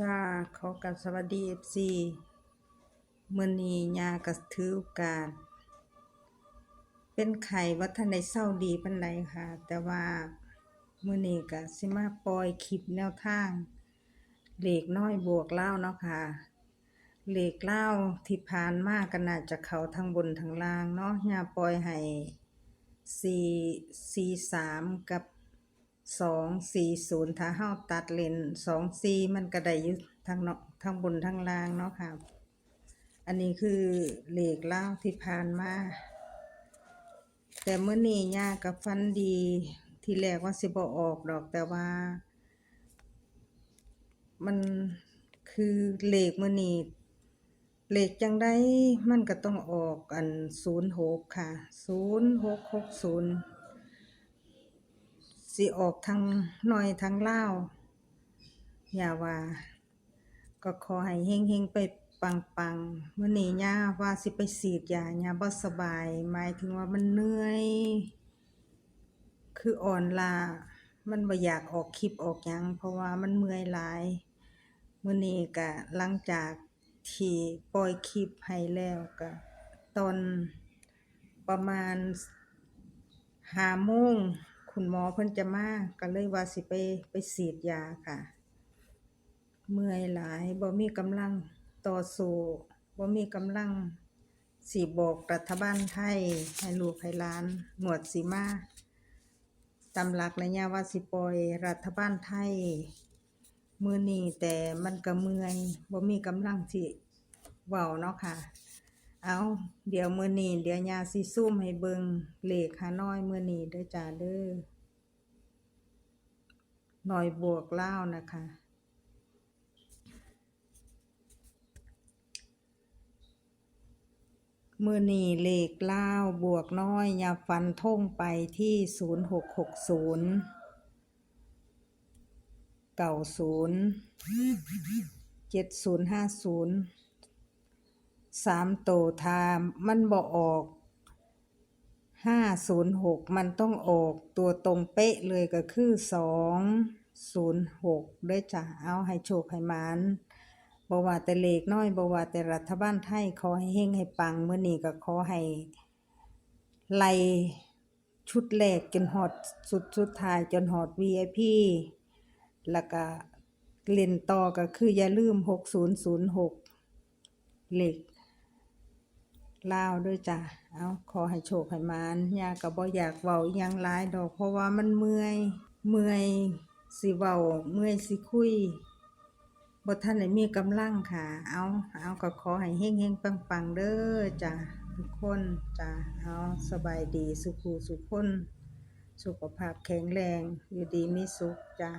จ้าขอกับสวัสดี FC มื้อนียาก็ถือโอกาสเป็นไข้ว่าท่านได้าดีปานใดค่ะ แต่ว่ามือนี้ก็สิมาปล่อยคลิปแนวทางเลขน้อยบวกเลาเนาะค่ะ เหลขลาที่ผ่านมากก็น่าจะเขาทั้งบนทั้งล่างเนาะย่าปล่อยให้4 43กับ 240ถ้าเฮาตัดเลน2 4มันก็ได้อยู่ทั้งเนาะทั้งบนทั้งล่างเนาะค่ะ อันนี้คือเหลขลาที่ผ่านมา แต่เมื้อนี้ยาก็ฝันดี ที่แรกว่าสิบ่ออกดอกแต่ว่า มันคือเหลขมื้อนี้เลขจังได๋มันก็ต้องออกอัน06ค่ะ0660 สิออกทั้งน้อยทั้งลาวย่าว่า ก็ขอให้เฮงๆไปปังๆมื้อนี้ย่าว่าสิไปฉีดยาย่าบ่สบาย หมายถึงว่ามันเหนื่อย คืออ่อนลามันบ่อยากออกคลิปออกยัง เพราะว่ามันเมื่อยหลายเมื้อนี้ก็หลังจากที่ปล่อยคลิปให้แล้วก็ตอนประมาณ5โมง คุณหมอเพิ่นจะมาก็เลยว่าสิไปไปฉีดยาค่ะ เมื่อยหลายบ่มีกำลังต่อสู้บ่มีกำลังสิบอกรัฐบาลไทยให้ลูกให้หลานงวดสิมาตามหลักแล้วย่ว่าสิปล่อยรัฐบาลไทย มือนี้แต่มันก็เมื่อยบ่มีกำลังสิเว้าเนาะค่ะ เอาเดี๋ยวมือนีเดี๋ยวยาซีซุ่มให้เบิงเหล็ขหาน้อยมือนีเด้อจ่าเด้อหน่อยบวกเล่านะคะ มือนีเหล็กเล่าบวกน้อยยาฟันท่งไปที่ศูนย์หกหกศูนย์เก่าศูนย์เจ็ดศูนย์ห้าศูนย์ 90 7050 3โตวถ้ามันบ่ออก506มันต้องออกตัวตรงเป๊ะเลยก็คือ206เด้จ้ะเอาให้โชคให้มานบ่ว่าแต่เลขน้อยบ่ว่าแต่รัฐบาลไทยขอให้เฮงให้ปังเมื้อนี้ก็ขอให้ไล่ชุดแรกจนฮอดสุดสุดท้ายจนฮอด VIP แล้วก็เล่นต่อก็คืออย่าลืม 6006 เลข ลาวด้วยจ้ะเอาขอให้โชคให้มานยาก็บ่อยากเว้าอิหยังหลายดอก เพราะว่ามันเมื่อย เมื่อยสิเว้าเมื่อยสิคุยบ่ทันได้มีกำลังค่ะ เอาเอาก็ขอให้เฮงๆปังๆเด้อจ้ะทุกคนจ้ะเอาสบายดีสุขุสุขคน สุขภาพแข็งแรง อยู่ดีมีสุขจ้ะ